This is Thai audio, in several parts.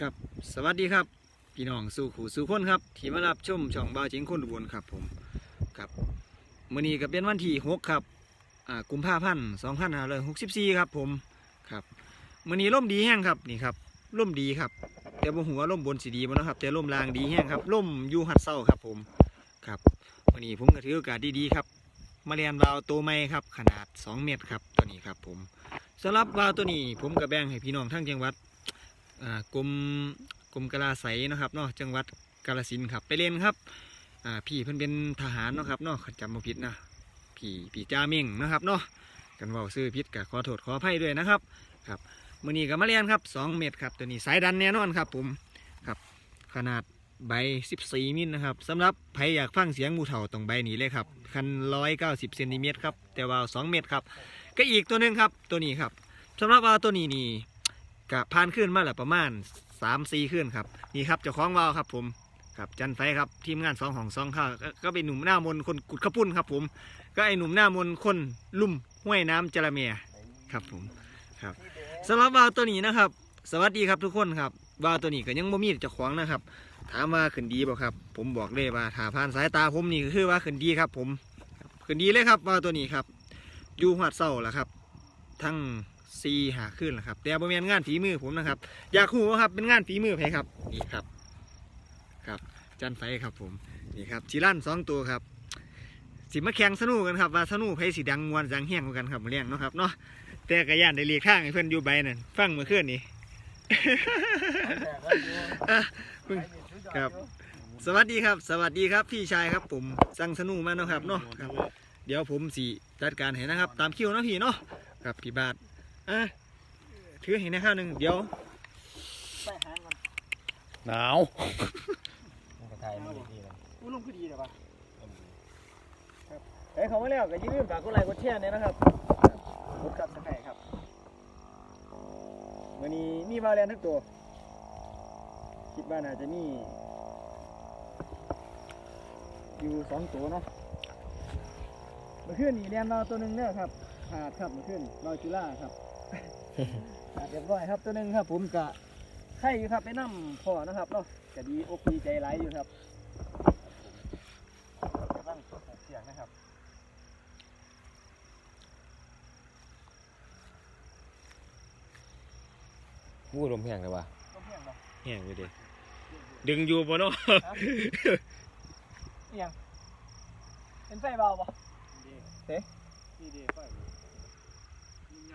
ครับสวัสดีครับ พี่น้องสู่ขู่สู่คนครับ ที่มารับชมช่องบาเจิงคนอุบลครับผมครับมื้อนี้ก็เป็นวันที่6ครับอ่ากุมภาพันธ์2564ครับผมครับมื้อนี้ร่มดีแห้งครับนี่ครับร่มดีครับ แต่บ่ฮู้ว่าร่มบนสิดีบ่เนะครับ แต่ร่มลางดีแห้งครับร่มยูหัดเศร้าครับผมครับมื้อนี้ผมก็ถือโอกาสดีๆครับ มาเรียนวาวตัวใหม่ครับขนาด 2 เมตรครับตัวนี้ครับผมสำหรับวาวตัวนี้ผมก็แบ่งให้พี่น้องทั้งจังหวัดกรมกรมกลาไสยนะครับเนาะจังหวัดกาฬสินครับไปเรียนครับพี่เพิ่นเป็นทหารเนาะครับเนาะขันจำบ่ผิดนะพี่พี่จ้าเม่งนะครับเนาะกันว่าซื้อผิดก็ขอโทษขออภัยด้วยนะครับครับมือนี้ก็มาเรียนครับ 2 เมตรครับตัวนี้สายดันแน่นอนครับผมครับขนาด ใบ 14 มิลนะครับสำหรับใครอยากฟังเสียงมูเถาตรงใบนี้เลยครับ คัน 190เซนติเมตรครับ แต่ว่า 2 เมตรครับ ก็อีกตัวหนึ่งครับ ตัวนี้ครับสำหรับวาวตัวนี้นี่กะผ่านขึ้นมาแล้วประมาณ 3-4 ขึ้นครับ นี่ครับเจ้าของวาวครับผมครับจันไฟครับทีมงานสองของสองข้าก็เป็นหนุ่มหน้ามนคนกุดขปุ่นครับผม ก็ไอหนุ่มหน้ามนคนลุ่มห้วยน้ำจระเมียครับผมครับสำหรับวาวตัวนี้นะครับ สวัสดีครับทุกคนครับวาวตัวนี้ก็ยังบ่มีเจ้าของนะครับ ถามว่าขึ้นดีบ่ครับ ผมบอกเลยว่าถ้าผ่านสายตาผมนี่ก็คือว่าขึ้นดีครับ ผมครับขึ้นดีเลยครับว่าตัวนี้ครับอยู่หัดเศร้าแหละครับ ทั้งซีหาขึ้นแหละครับ แต่บ่แม่นงานฝีมือผมนะครับ อยากรู้ว่าครับเป็นงานฝีมือใครครับนี่ครับ ครับ จันไฟครับผมนี่ครับจิลั่นสองตัวครับสิมาแข่งสนุกกันครับว่าสนุกใครสิดังมวนจังแห้งกว่ากันครับมื้อเลี้ยงเนาะครับเนาะแต่กระยานได้เลียกข้างให้เพื่อนอยู่ใบนั่นฟังเมื่อคืนนี้อะ ครับ สวัสดีครับ สวัสดีครับพี่ชายครับ ผมสั่งสนุมาเนาะครับเนาะครับ เดี๋ยวผมสีจัดการให้นะครับ ตามคิวเนาะพี่เนาะครับพี่บาทอะถือให้นะข้าวหนึ่งเดี๋ยวหนาวมันก็ไทยมันดีๆนะอู้ลงคือดีเลยวะเอ้ยเขามาแล้วก็อย่าลืมฝากกดไลค์กดแชร์เนี่ยนะครับกดกับสไครครับวันนี้มีมาแลนทั้งตัว คิดว่าน่าจะมีอยู่สองตัวเนาะเมื่อคืนนี่เรียนมาตัวหนึ่งเนี่ยครับขาดครับเมื่อคืนเราจุฬาครับขาดเรียบร้อยครับตัวหนึ่งครับ ผมกะไข่อยู่ครับไปนั่มพ่อนะครับเนาะก็ดีอกดีใจร้ายอยู่ครับกำลังปลูกเสียงนะครับวู้ลมแห้งเลยวะต้มเพียงเนาะแห้งอยู่ดิ ดึงอยู่ปะเนาะเอียงเป็นไฟเบาปะเฮ้ดีดีไฟ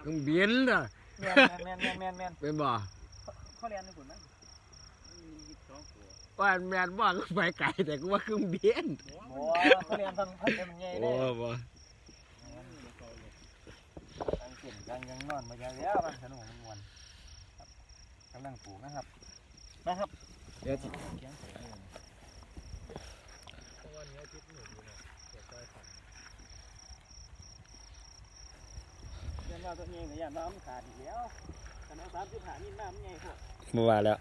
เครื่องบินอะแมนแมนแมนแมนแมนเป็นบ่เขาเรียนในผลนะว่าแมนว่าก็ไปไกลแต่ก็ว่าเครื่องบินโอ้เขาเรียนทำพัดเป็นไงโอ้เนี่ยบ่ยังกินยังยังนอนมาอย่างแล้วมันสนุกมันมวนครับกำลังปลูกนะครับนะครับ เดี๋ยวจิเรียนว่าตัวเองเนี่ยน้ำขาดอีกแล้วแต่น้ำสามสิบห้านี่น้ำใหญ่พวกบ่ว่าแล้ว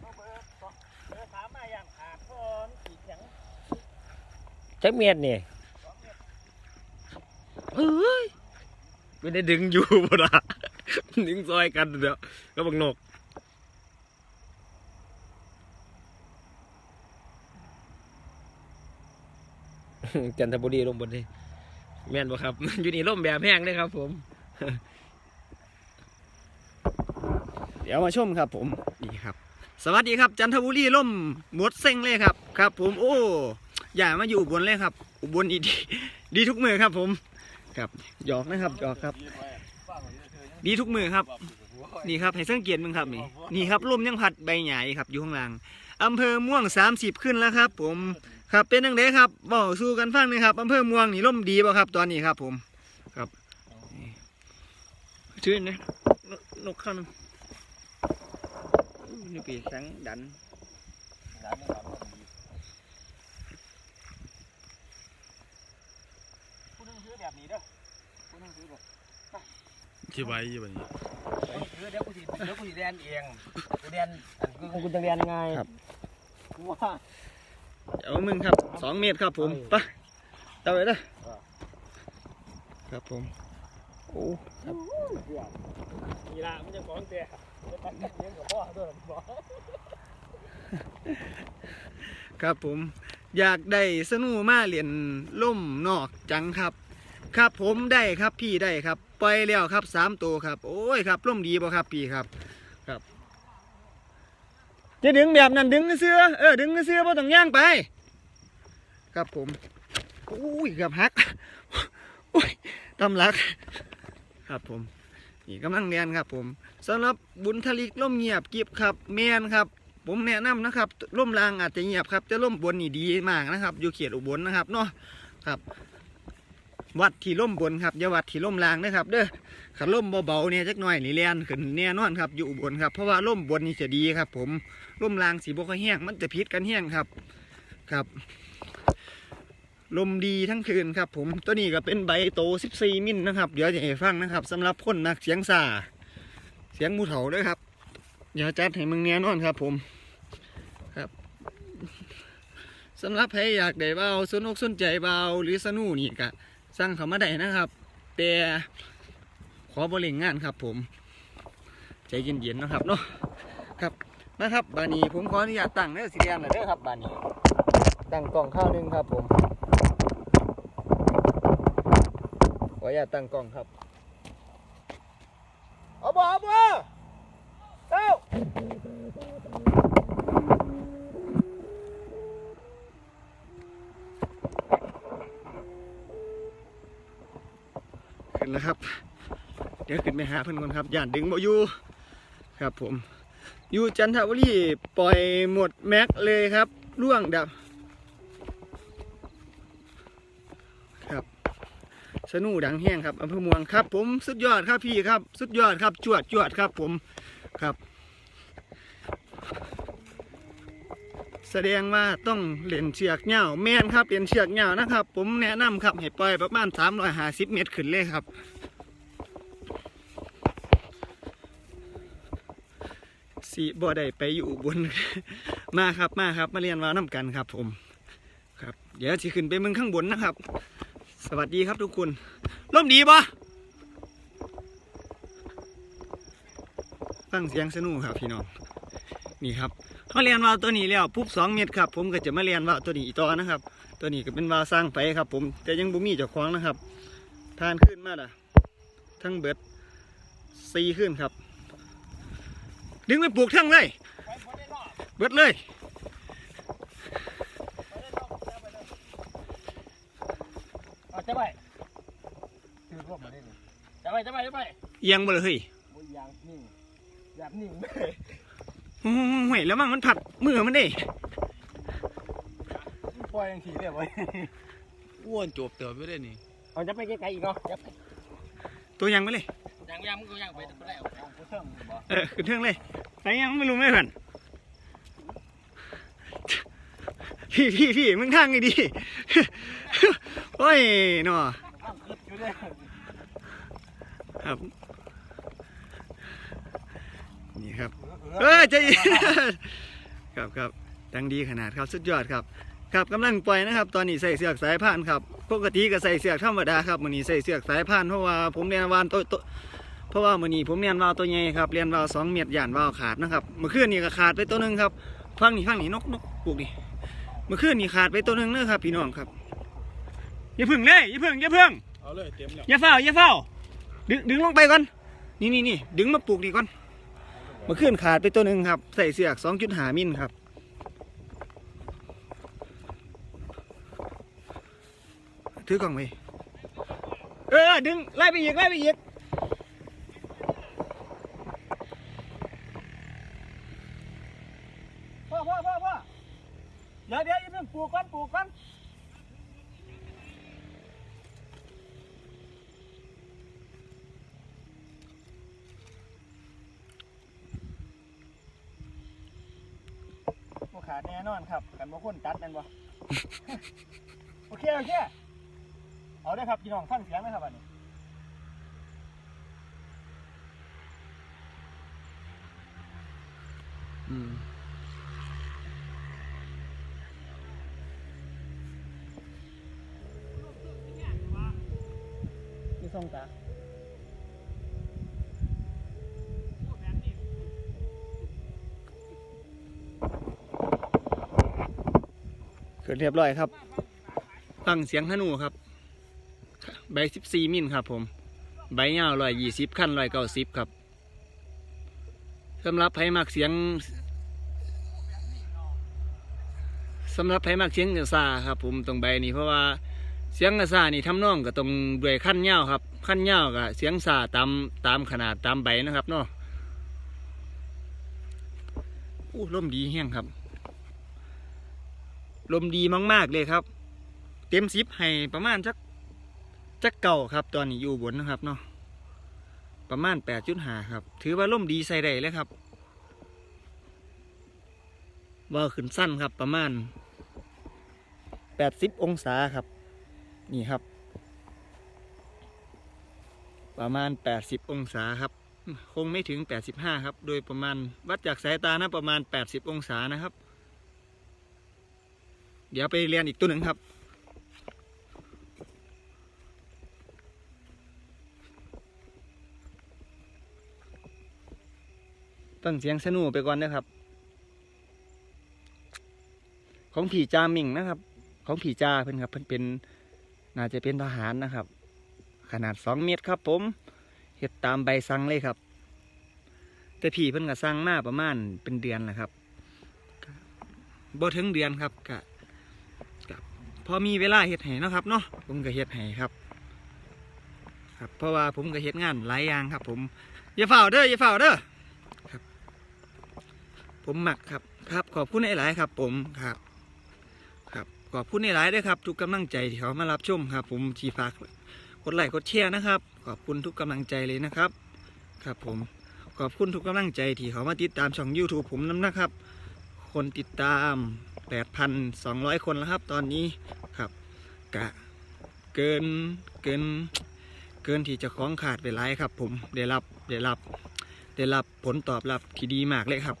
เอาเบอร์สองเบอร์สามมาอย่างขาดพอมขีดแข็งจักเมียดนี่เฮ้ยไม่ได้ดึงอยู่บ่ล่ะ ดึงซอยกันเดี๋ยวก็บักนก จันทบุรีลงบนนี่แม่นบ่ครับ อยู่นี่ร่มแบบแห้งเลยครับ ผม เดี๋ยวมาชมครับผมนี่ครับ สวัสดีครับ จันทบุรีล่มหมดเซ็งเลยครับ ครับ ผมโอ้อย่ามาอยู่บนเลยครับ อุบลอีดีดีทุกมือครับ ผม ครับหยอกนะครับหยอกครับ ดีทุกมือครับ นี่ครับให้สังเกตมึงครับนี่ นี่ครับลมยังพัดใบใหญ่ครับ อยู่ข้างล่างอำเภอม่วง30ขึ้นแล้วครับ ผม ครับเป็นยังไงครับบอกสู้กันฟังหนะครับอำเภอม่วงนี่ลมดีป่ะครับ ตอนนี้ครับ ผม ครับนี่ชื่อนะนกนกข้าวหนึงอู้นี่ปีกแข็งดันร้านนี้ครับมันดีผู้นึงซื้อแบบนี้เด้อผู้นึงซื้อแบบที่ไว้อยู่บัดนี้คือเดี๋ยวกูสิเดี๋ยวกูสิเรียนเองกูเรียนอันกูกูจะเรียนไงว่า เอามึงครับสองเมตรครับผมไปเอาไปเด้อครับผมโอ้ครับนี่ละมันจะของเตะจะตัดกันเลี้ยงกับพ่อด้วยบอกครับผมอยากได้สนุมาเหรียญล่มนอกจังครับ ครับผมได้ครับพี่ได้ครับ ปล่อยแล้วครับสามตัวครับ โอ้ยครับล่มดีบ่ครับพี่ครับครับ จะดึงแบบนั้นดึงเสื้อเออดึงเสื้อบ่ต้องย่างไป ครับผมอุ้ยกับหักอุ้ยตำลัก ครับผมนี่กำลังเรียนครับ ผมสำหรับบุญทลิกล่มเงียบกิบครับแมนครับ ผมแนะนำนะครับล่มรางอาจจะเงียบครับแต่ล่มบนนี่ดีมากนะครับ อยู่เขตอุบลนะครับเนาะครับ วัดที่ล่มบนครับอย่าวัดที่ล่มรางนะครับ เด้อขันล่มเบาๆเนี่ยจักหน่อยนี่แลนขึ้นแน่นอนครับอยู่บลครับ เพราะว่าล่มบนนี่จะดีครับ ผมล่มรางสีบกแห้งมันจะพิษกันแห้งครับครับ ลมดีทั้งคืนครับ ผมตัวนี้ก็เป็นใบโต 14 มิลนะครับเดี๋ยวจะให้ฟังนะครับสำหรับคนนักเสียงซาเสียงมูเถาด้วยครับเดี๋ยวจัดให้มึงแน่นอนครับ ผมครับสำหรับใครอยากได้เบาสนุกสนใจเบาหรือสนุนี่ก็ สั่งเขามาได้นะครับ แต่ขอบริงานครับ ผม ใจเย็นๆนะครับเนาะครับนะครับ บานีผมขออนุญาตตั้งเด้อสีแดงหน่อยเด้อครับ บานีตั้งกล่องข้าวหนึงครับ ผมขออนุญาตตั้งกล้องครับเอาบ่เอาบ่เอ้า นแล้วครับ เดี๋ยวขึ้นไปหาเพื่อนก่อนครับย่านดึงบ่อยู่ครับผม อยู่จันทบุรีปล่อยหมดแม็กเลยครับร่วงดับครับ สนูดังแห้งครับอำเภอเมืองครับ ผมสุดยอดครับพี่ครับ สุดยอดครับจวดจวดครับผมครับ แสดงว่าต้องเล่นเชือกเหย้าแม่นครับเล่นเชือกเหย้านะครับ ผมแนะนำครับให้ปล่อยประมาณ350 เมตรขึ้นเลยครับ สีบ่ได้ไปอยู่บน มาครับมาครับ มาเรียนว่าน้ำกันครับ ผม ครับ เดี๋ยวจะขึ้นไปเมืองข้างบนนะครับ สวัสดีครับทุกคนร่มดีปะฟังเสียงสนุกครับพี่น้อง นี่ครับ เขาเรียนวาล์วตัวนี้แล้วปุ๊บสองเมตรครับ ผมก็จะมาเรียนวาล์วตัวนี้อีกต่อนะครับ ตัวนี้ก็เป็นวาล์วสร้างไปครับ ผมแต่ยังบ่มีเจ้าของนะครับทานขึ้นมาล่ะ ทั้งเบิดซีขึ้นครับ ดึงไปปลูกทั้งเลยเบิดเลยเอาจะไปคือรวบมาได้เลยจะไปจะไปจะไปเอียงบ่เลยเฮ้ยบุยยางนิ่งแบบนิ่งห่วย แล้วมันมันผัดมือมันเด้ปล่อยยังขี่เลยไว้อ้วนจบเติบไม่ได้นี่เอาจะไปไกลๆอีกเนาะจะไปตัวยังไปเลยยังยังมึงก็ยังไปตัวแรกเอาผู้เชิงบ่เออขึ้นเทิงเลยไปยังไม่รู้ไม่เห็นพี่พี่พี่มึงทางไงดีโอ้ยเนาะต้องคิดอยู่เลยครับนี่ครับ เออใจเย็นครับครับดังดีขนาดครับสุดยอดครับ ครับกำลังปล่อยนะครับ ตอนนี้ใส่เสือกสายพานครับปกติก็ใส่เสือกธรรมดาครับมื้อนี้ใส่เสือกสายพานเพราะว่าผมเรียนวานตัวตัวเพราะว่ามื้อนี้ผมเรียนวาวตัวใหญ่ครับเรียนวาวสองเมตรย่านวาวขาดนะครับเมื่อคืนนี่ก็ขาดไปตัวหนึงครับฟังนี่ฟังนี่นกนกปลูกดิเมื่อคืนนี่ขาดไปตัวหนึงเด้อครับพี่น้องครับอย่าพึ่งเลยอย่าพึ่งอย่าพึ่งเอาเลยเต็มแล้วอย่าเฝ้าอย่าเฝ้าดึงดึงลงไปก่อนนี่นี่นี่ดึงมาปลูกนี่ก่อนเมื่อคืนขาดไปตัวหนึ่งครับ ใส่เสือกสองจุดหามิลครับ ถือกล่องไปเออ ดึง ไล่ไปอีก ไล่ไปอีกพ่อพ่อพ่อพ่อเดี๋ยวเดี๋ยวอย่าเพิ่งปลูกก่อนปลูกก่อน แน่นอนครับกันบ่คนตัดแม่นบ่ โอเคโอเค เอาได้อครับพี่น้องฟังเสียงไหมครับอันนี้อืมนี่ส่งตา ขึ้น เรียบร้อยครับฟังเสียงธนูครับ ใบสิบสี่มิลครับผม ใบยาวร้อยยี่สิบขั้นร้อยเก้าสิบครับสำหรับไผมักเสียงสำหรับไผมักเสียงกระซาครับ ผมตรงใบนี้เพราะว่าเสียงกระซานี่ทำนองกับตรงด้วยขั้นยาวครับ ขั้นยาวกับเสียงซาตามตามขนาดตามใบนะครับเนาะอู้ลมดีแห้งครับ ลมดีมาก ๆ เลยครับ เต็มสิบให้ประมาณสักจักเก่าครับ ตอนนี้อยู่บนนะครับเนาะประมาณแปดจุดหาครับ ถือว่าลมดีใส่ได้เลยครับว่าขึ้นสั้นครับประมาณแปดสิบองศาครับ นี่ครับ ประมาณแปดสิบองศาครับ คงไม่ถึงแปดสิบห้าครับ โดยประมาณวัดจากสายตานะประมาณแปดสิบองศานะครับ เดี๋ยวไปเรียนอีกตัวหนึ่งครับฟังเสียงสนุไปก่อนนะครับ ของผีจามิงนะครับ ของผีจาเพิ่อนครับเพิ่อนเป็นน่าจะเป็นทหารนะครับ ขนาดสองเมตรครับผมเฮ็ดตามใบสั่งเลยครับ แต่ผีเพิ่นก็สั่งมาประมาณเป็นเดือนแหละครับบ่ถึงเดือนครับก็ก็ พอมีเวลาเฮ็ดให้เนะครับเนาะผมก็เฮ็ดให้ครับ ครับเพราะว่าผมก็เฮ็ดงานหลายอย่างครับ ผมอย่าเฝ้าเด้ออย่าเฝ้าเด้อครับ ผมหมักครับ ครับ ขอบคุณหลายๆครับ ผมครับ ครับขอบคุณหลายๆด้วยครับ ทุกกำลังใจที่เขามารับชมครับ ผมชีฝากกดไลค์กดแชร์นะครับ ขอบคุณทุกกำลังใจเลยนะครับ ครับ ผมขอบคุณทุกกำลังใจที่เขามาติดตามช่อง YouTube ผมน้ำนะครับ คนติดตาม 8,200 คนแล้วครับ ตอนนี้ครับกะเกินเกินเกินที่จะคล้องขาดไปหลายครับ ผมได้รับได้รับได้รับผลตอบรับที่ดีมากเลยครับ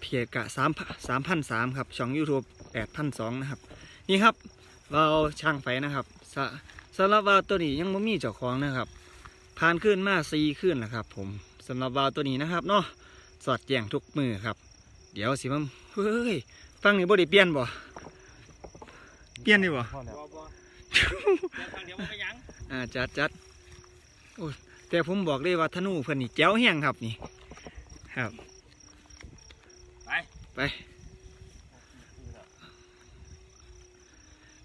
เพียกะสามสามพันสามครับ ช่อง YouTube แปดพันสองนะครับ นี่ครับวาวช่างไฟนะครับสสำหรับวาตัวนี้ยังไม่มีเจ้าของนะครับ ผ่านขึ้นมาซีขึ้นนะครับ ผมสำหรับวาตัวนี้นะครับเนาะสอดแจ้งทุกมือครับ เดี๋ยวสิมันเฮ้ยฟังนี่บ่ได้เปลี่ยนบ่เปลี่ยนดีบ่พ่อแล้วบ่บ่เดี๋ยวฟังเดี๋ยวมันไปยังอ่าจัดจัดโอ้ยแต่ผมบอกเลยว่าธนูเพิ่นนี่แจ๋วแห้งครับนี่ ครับ ไป ไป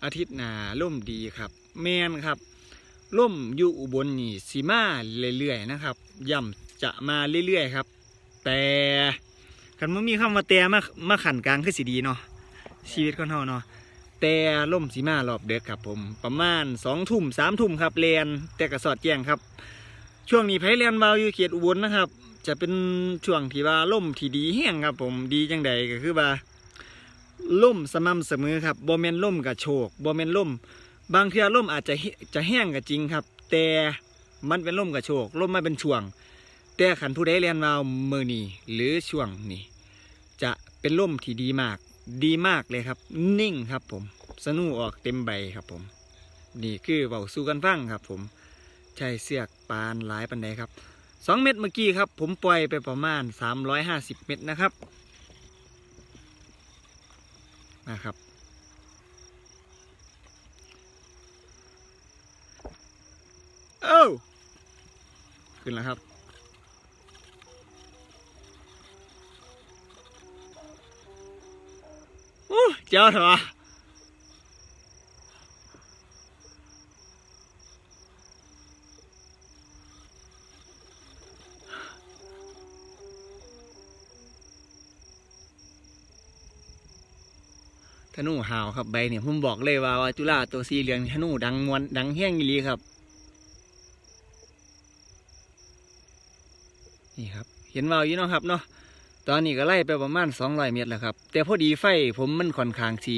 อาทิตย์หน้าล่มดีครับ แมนครับล่มอยู่อุบลนี่สีมาเรื่อยๆนะครับย่ำจะมาเรื่อยๆครับ แต่ กันมันมีคำว่าแต่มามาขันกลางคือสีดีเนาะชีวิตคนเฮาเนาะแต่ล่มสีมารอบเด็กครับผม ประมาณสองทุ่มสามทุ่มครับเรียนแต่กระสอดแจ้งครับ ช่วงนี้ไผเรียนเบาอยู่เขตอุบลนะครับ จะเป็นช่วงที่ว่าล่มที่ดีแห้งครับ ผมดีจังใดก็คือว่าล่มสม่ำเสมอครับบ่แม่นล่มกับโชกบ่แม่นล่ม บางเทือล่มอาจจะจะแห้งก็จริงครับ แต่มันเป็นล่มกับโชกล่มมาเป็นช่วง แต่ขันผู้ใดเรียนมาเมื่อนี้หรือช่วงนี้ เป็นล่มที่ดีมาก ดีมากเลยครับ นิ่งครับผม สนุออกเต็มใบครับผม นี่คือเบาสู้กันฟังครับ ผม ใช้เสือกปานหลายปันใดครับสองเม็ดเมื่อกี้ครับ ผมปล่อยไปประมาณ350เม็ดนะครับนะครับ เอ้าขึ้นแล้วครับ เจ้าเถอะธนูหาวครับใบเนี่ยผมบอกเลยว่าว่าจุฬาตัวสีเหลืองธนูดังมวนดังแห้งอีลีครับ นี่ครับ เห็นวาวอยู่เนาะครับเนาะ ตอนนี้ก็ไล่ไปประมาณสองร้อยเมตรแล้วครับ แต่พอดีไฟผมมันค่อนข้างสี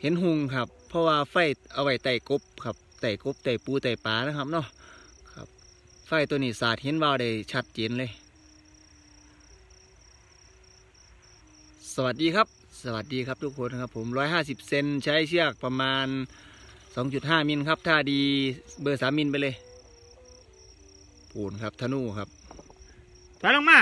เห็นหุงครับ เพราะว่าไฟเอาไว้ไต่กบครับไต่กบไต่ปูไต่ปลานะครับเนาะครับ ไฟตัวนี้สาดเห็นวาวได้ชัดเจนเลย สวัสดีครับ สวัสดีครับทุกคนครับผมร้อยห้าสิบเซนใช้เชือกประมาณสองจุดห้ามิลครับ ถ้าดีเบอร์สามมิลไปเลยปูนครับธนูครับถอยลงมา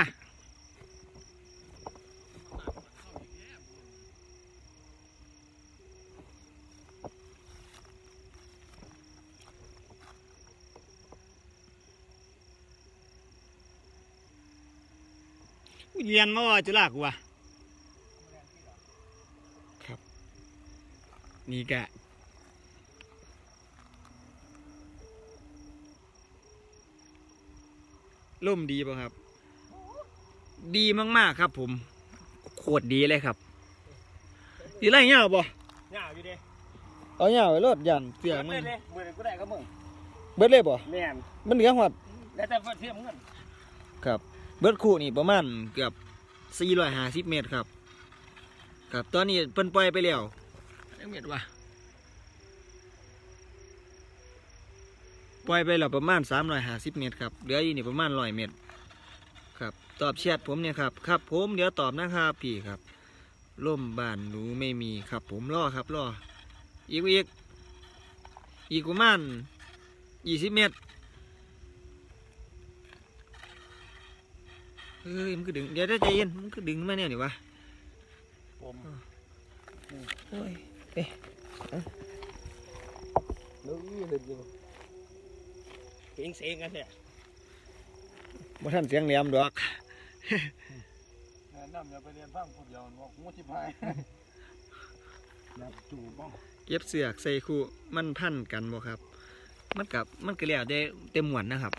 เรียนมาว่าจุฬากูวะครับ นี่กะล่มดีป่ะครับ ดีมากๆครับ ผมโคตรดีเลยครับดีไรเงี้ยบ่หน้าอยู่ดิเอาเงี้ยไปรถยันเสียเบิมัดนเลยมือกูได้ก็มึงเบิดเลยบ่แม่นมันเหลือหอดแล้วแต่เทียมเงิน ครับเบิดคู่นี่ประมาณเกือบ450เมตรครับ ครับตอนนี้เพิ่นปล่อยไปแล้วจักเมตรวะปล่อยไปแล้วประมาณ350เมตรครับเหลืออยู่นี่ประมาณ100เมตร ครับ ตอบแชทผมเนี่ยครับครับผมเดี๋ยวตอบนะครับพี่ครับล่มบ้านหนูไม่มีครับ ผมรอครับรออีกอีกอีกประมาณ20เมตร เฮ้ยมันก็ดึงเดี๋ยวได้ใจเย็นมันก็ดึงมาเนี่ยนี่วะผมโอ้ยเอ๊ะนึกเห็นอยู่เสียงเสียงกันเนี่ยบ่ทันเสียงแหลมดอกแนะนำอย่าไปเรียนฟังคนเดียวงอกงูชิบหายอย่าจู่บ้องเก็บเสือกใส่คู่มันพันกันบ่ครับ มันกับมันก็แล้วได้เต็มหมวนนะครับ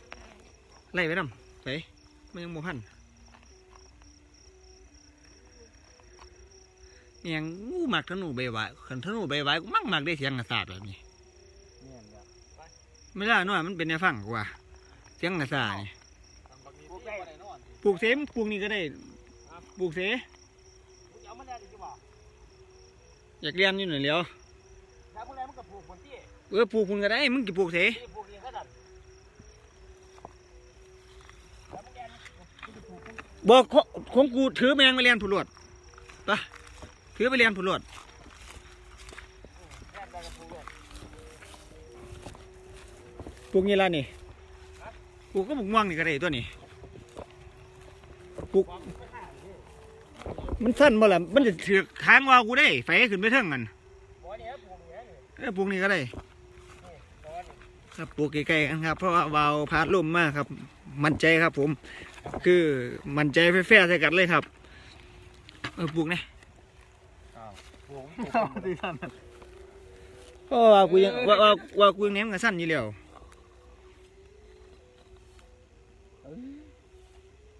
ไล่ไปนำไปมันยังบ่พัน เนียงงูมักธนูใบไว้คันธนูใบไว้กูมักมักได้เสียงกระสาดแบบนี้เนี่ยเนี่ยไม่ได้น้อยมันเป็นแนวฟังกว่า เสียงกระสาดนี่ปลูกได้ปลูกเสมปลูกนี่ก็ได้ปลูกเสเอามาได้ดีกว่าอยากเรียนอยู่หน่อยเดียวถ้าพวกนั้นมันก็ปลูกคนที่เออปลูกคุณก็ได้มึงกี่ปลูกเสที่ปลูกนี่ขนาดบอกขของกูถือแมงไปเรียนผุดลวดไปะ ถือไปเรียนผุดลวดปลูกเลยปลูกนี่ละนี่ปลูกก็ปลูกม่วงนี่ก็ได้ตัวนี้ปลูกมันสั้นบ่ล่ะมันจะถือทางว่ากูได้ไฟขึ้นไปเทิงกันเนี่ยปลูกเนี่ยเออปลูกนี่ก็ได้ครับปลูกใกล้ๆกันครับ เพราะว่าวาวพาดลมมากครับ มั่นใจครับผม คือมั่นใจแฟร์ๆใส่กันเลยครับ เออปลูกนะปลูกปลูกดี ท่านเพราะว่ากูยังว่าว่าว่ากูยังแหนมกับสั้นอยู่แล้ว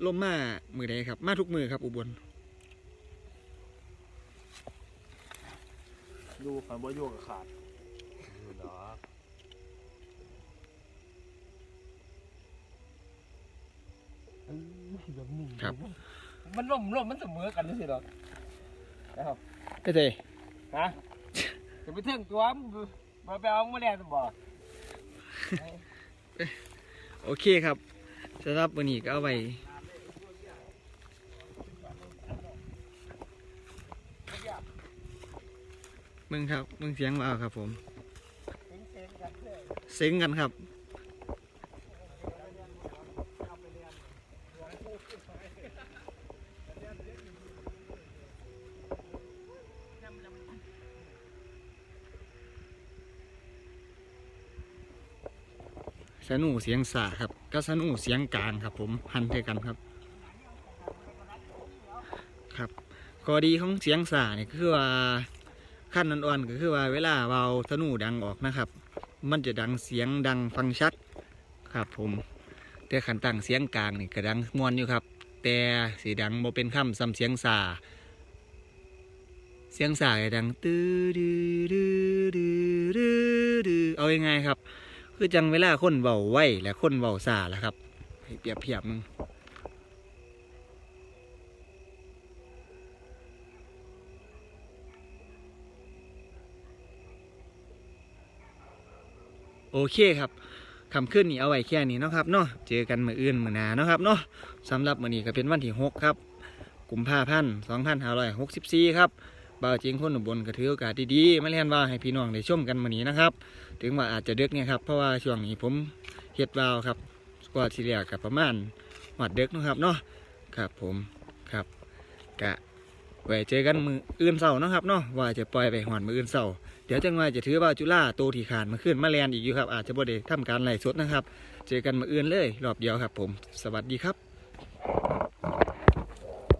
ลมมามือใดครับ มาทุกมือครับ อุบลดูขันบ่โยกกับขาดดอกครับ มันล่มล่มมันเสมอกันนี่สิดอกนะครับ เอ้ยเต้ฮะจะไปเที่ยงตัวมาไปเอามาแลกบ่โอเคครับสำหรับวันนี้ก็เอาไว้มึงครับมึงเสียงมาเอาครับผม เซ็งกันครับ สนูเสียงสาครับก็สนูเสียงกลางครับ ผมหันเท่กันครับ ครับข้อดีของเสียงสาเนี่ยก็คือว่าขั้นอ่อนๆก็คือว่าเวลาเบาสนูดังออกนะครับ มันจะดังเสียงดังฟังชัดครับ ผมแต่ขันตั้งเสียงกลางนี่ก็ดังมวนอยู่ครับ แต่สีดังโมเป็นคำซ้ำเสียงสาเสียงสาจะดังตื้อดื้อดื้อดื้อดื้อดื้อเอายังไงครับ คือจังเวลาคนเบาไว้และคนเบาซาแหละครับให้เปรียบเทียบมึงโอเคครับคำขึ้นนี่เอาไว้แค่นี้เนาะครับเนาะเจอกันมืออื่นมือนาเนาะครับเนาะสำหรับมือนี้ก็เป็นวันที่หกครับกุมภาพันธ์สองพันห้าร้อยหกสิบสี่ครับ บ่าวจริงคนอุบลก็ถือโอกาสดีๆมาเรียนว่าให้พี่น้องได้ชมกันมือนี้นะครับ ถึงว่าอาจจะเดึกเนี่ยครับเพราะว่าช่วงนี้ผมเฮ็ดวาวครับกว่าที่เรียกกับประมาณหวัดเดึกนะครับเนาะครับผมครับกะไว้เจอกันมืออื่นเสาร์นาะครับเนาะว่าจะปล่อยไปหอนมืออื่นเสาร์เดี๋ยวจังหว่าจะถือว่าจุฬาโตที่ขานมาขึ้นมาแลนอีกอยู่ครับอาจจะบ่ได้ทำการไล่สดนะครับ เจอกันมืออื่นเลย รอบเดียวครับผม สวัสดีครับ